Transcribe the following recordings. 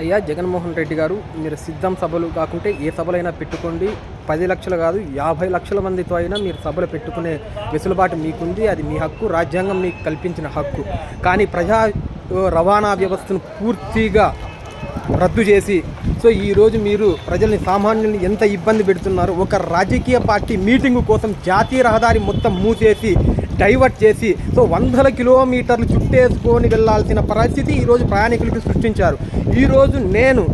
అయ్యా జగన్మోహన్ రెడ్డి గారు మీరు సిద్ధం సభలు కాకుంటే ఏ సభలైనా పెట్టుకోండి. పది లక్షలు కాదు యాభై లక్షల మందితో అయినా మీరు సభలు పెట్టుకునే వెసులుబాటు మీకుంది. అది మీ హక్కు రాజ్యాంగం మీకు కల్పించిన హక్కు. కానీ ప్రజా రవాణా వ్యవస్థను పూర్తిగా రద్దు చేసి సో ఈరోజు మీరు ప్రజల్ని సామాన్యుల్ని ఎంత ఇబ్బంది పెడుతున్నారు? ఒక రాజకీయ పార్టీ మీటింగు కోసం జాతీయ రహదారి మొత్తం మూసేసి డైవర్ట్ చేసి సో వందల కిలోమీటర్లు చుట్టేసుకొని వెళ్ళాల్సిన పరిస్థితి ఈరోజు ప్రయాణికులకు సృష్టించారు. ఈరోజు నేను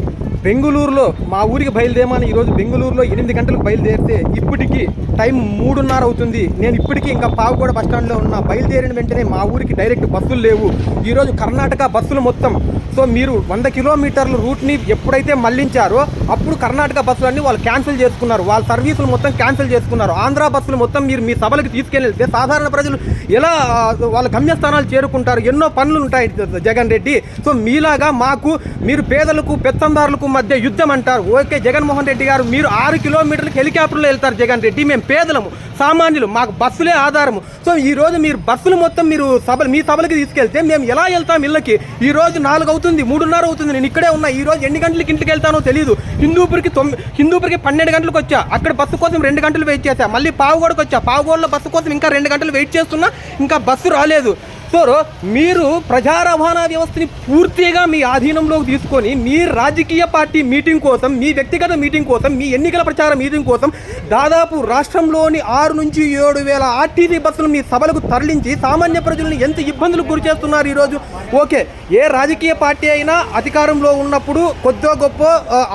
బెంగళూరులో మా ఊరికి బయలుదేరమని ఈరోజు బెంగళూరులో ఎనిమిది గంటలకు బయలుదేరితే ఇప్పటికీ టైం మూడున్నర అవుతుంది. నేను ఇప్పటికీ ఇంకా పావుగూడ బస్ స్టాండ్లో బయలుదేరిన వెంటనే మా ఊరికి డైరెక్ట్ బస్సులు లేవు. ఈరోజు కర్ణాటక బస్సులు మొత్తం సో మీరు వంద కిలోమీటర్ల రూట్ని ఎప్పుడైతే మళ్ళించారో అప్పుడు కర్ణాటక బస్సులన్నీ వాళ్ళు క్యాన్సిల్ చేసుకున్నారు. వాళ్ళ సర్వీసులు మొత్తం క్యాన్సిల్ చేసుకున్నారు. ఆంధ్ర బస్సులు మొత్తం మీరు మీ సభలకు తీసుకెళ్తే సాధారణ ప్రజలు ఎలా వాళ్ళ గమ్యస్థానాలు చేరుకుంటారు? ఎన్నో పనులు ఉంటాయి జగన్ రెడ్డి. సో మీలాగా మాకు మీరు పేదలకు పెత్తందారులకు మధ్య యుద్ధం అంటారు. ఓకే జగన్మోహన్ రెడ్డి గారు మీరు ఆరు కిలోమీటర్లకు హెలికాప్టర్లో వెళ్తారు జగన్ రెడ్డి. మేము పేదలము సామాన్యులు మాకు బస్సులే ఆధారము. సో ఈ రోజు మీరు బస్సులు మొత్తం మీరు సభలు మీ సభలకు తీసుకెళ్తే మేము ఎలా వెళ్తాం ఇళ్ళకి? ఈ రోజు నాలుగు అవుతుంది మూడున్నర అవుతుంది. నేను ఇక్కడే ఉన్నా. ఈ రోజు ఎన్ని గంటలకి ఇంటికి వెళ్తానో తెలియదు హిందూపురికి తొమ్మిది హిందూపురికి పన్నెండు గంటలకు వచ్చా. అక్కడ బస్సు కోసం రెండు గంటలు వెయిట్ చేశా. మళ్ళీ పావుగోడకు వచ్చా. పావుగోడలో బస్సు కోసం ఇంకా రెండు గంటలు వెయిట్ చేస్తున్నా. ఇంకా బస్సు రాలేదు. సో మీరు ప్రజా రవాణా వ్యవస్థని పూర్తిగా మీ ఆధీనంలోకి తీసుకొని మీ రాజకీయ పార్టీ మీటింగ్ కోసం మీ వ్యక్తిగత మీటింగ్ కోసం మీ ఎన్నికల ప్రచార మీటింగ్ కోసం దాదాపు రాష్ట్రంలోని ఆరు నుంచి ఏడు వేల ఆర్టీసీ బస్సులు మీ సభలకు తరలించి సామాన్య ప్రజలను ఎంత ఇబ్బందులకు గురి చేస్తున్నారు ఈరోజు? ఓకే ఏ రాజకీయ పార్టీ అయినా అధికారంలో ఉన్నప్పుడు కొద్దో గొప్ప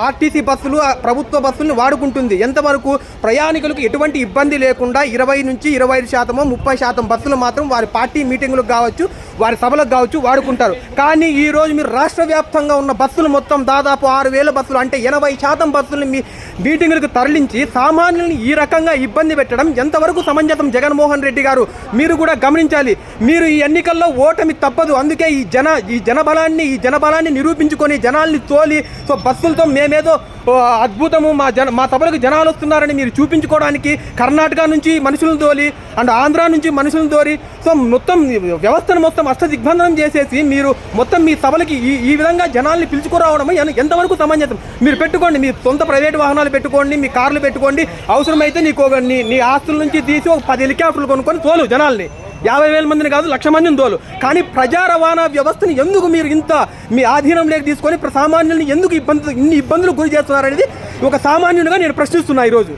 ఆర్టీసీ బస్సులు ప్రభుత్వ బస్సులను వాడుకుంటుంది. ఎంతవరకు ప్రయాణికులకు ఎటువంటి ఇబ్బంది లేకుండా ఇరవై నుంచి ఇరవై ఐదు శాతము ముప్పై శాతం బస్సులు మాత్రం వారి పార్టీ మీటింగులకు కావచ్చు వారి సభలకు కావచ్చు వాడుకుంటారు. కానీ ఈరోజు మీరు రాష్ట్ర వ్యాప్తంగా ఉన్న బస్సులు మొత్తం దాదాపు ఆరు వేల బస్సులు అంటే ఎనభై శాతం బస్సులు మీ మీటింగులకు తరలించి సామాన్యుల్ని ఈ రకంగా ఇబ్బంది పెట్టడం ఎంతవరకు సమంజసం? జగన్మోహన్ రెడ్డి గారు మీరు కూడా గమనించాలి. మీరు ఈ ఎన్నికల్లో ఓటమి తప్పదు. అందుకే ఈ జన ఈ జనబలాన్ని ఈ జనబలాన్ని నిరూపించుకొని జనాల్ని తోలి సో బస్సులతో మేమేదో అద్భుతము. మా జన మా సభలకు జనాలు వస్తున్నారని మీరు చూపించుకోవడానికి కర్ణాటక నుంచి మనుషులను తోలి అండ్ ఆంధ్ర నుంచి మనుషులను తోలి సో మొత్తం వ్యవస్థను మొత్తం అష్టదిగ్బంధనం చేసేసి మీరు మొత్తం మీ సభలకి ఈ ఈ విధంగా జనాల్ని పిలుచుకురావడం ఎంతవరకు సమంజసం? మీరు పెట్టుకోండి మీ సొంత ప్రైవేట్ వాహనాలు పెట్టుకోండి మీ కార్లు పెట్టుకోండి అవసరమైతే నీకు నీ నీ ఆస్తుల నుంచి తీసి ఒక పది హెలికాప్టర్లు కొనుక్కొని తోలు జనాల్ని. యాభై వేల మందిని కాదు లక్ష మందిని తోలు. కానీ ప్రజా రవాణా వ్యవస్థని ఎందుకు మీరు ఇంత మీ ఆధీనంలోకి తీసుకొని సామాన్యుల్ని ఎందుకు ఇబ్బంది ఇన్ని ఇబ్బందులు గురి చేస్తున్నారనేది ఒక సామాన్యునిగా నేను ప్రశ్నిస్తున్నా ఈరోజు.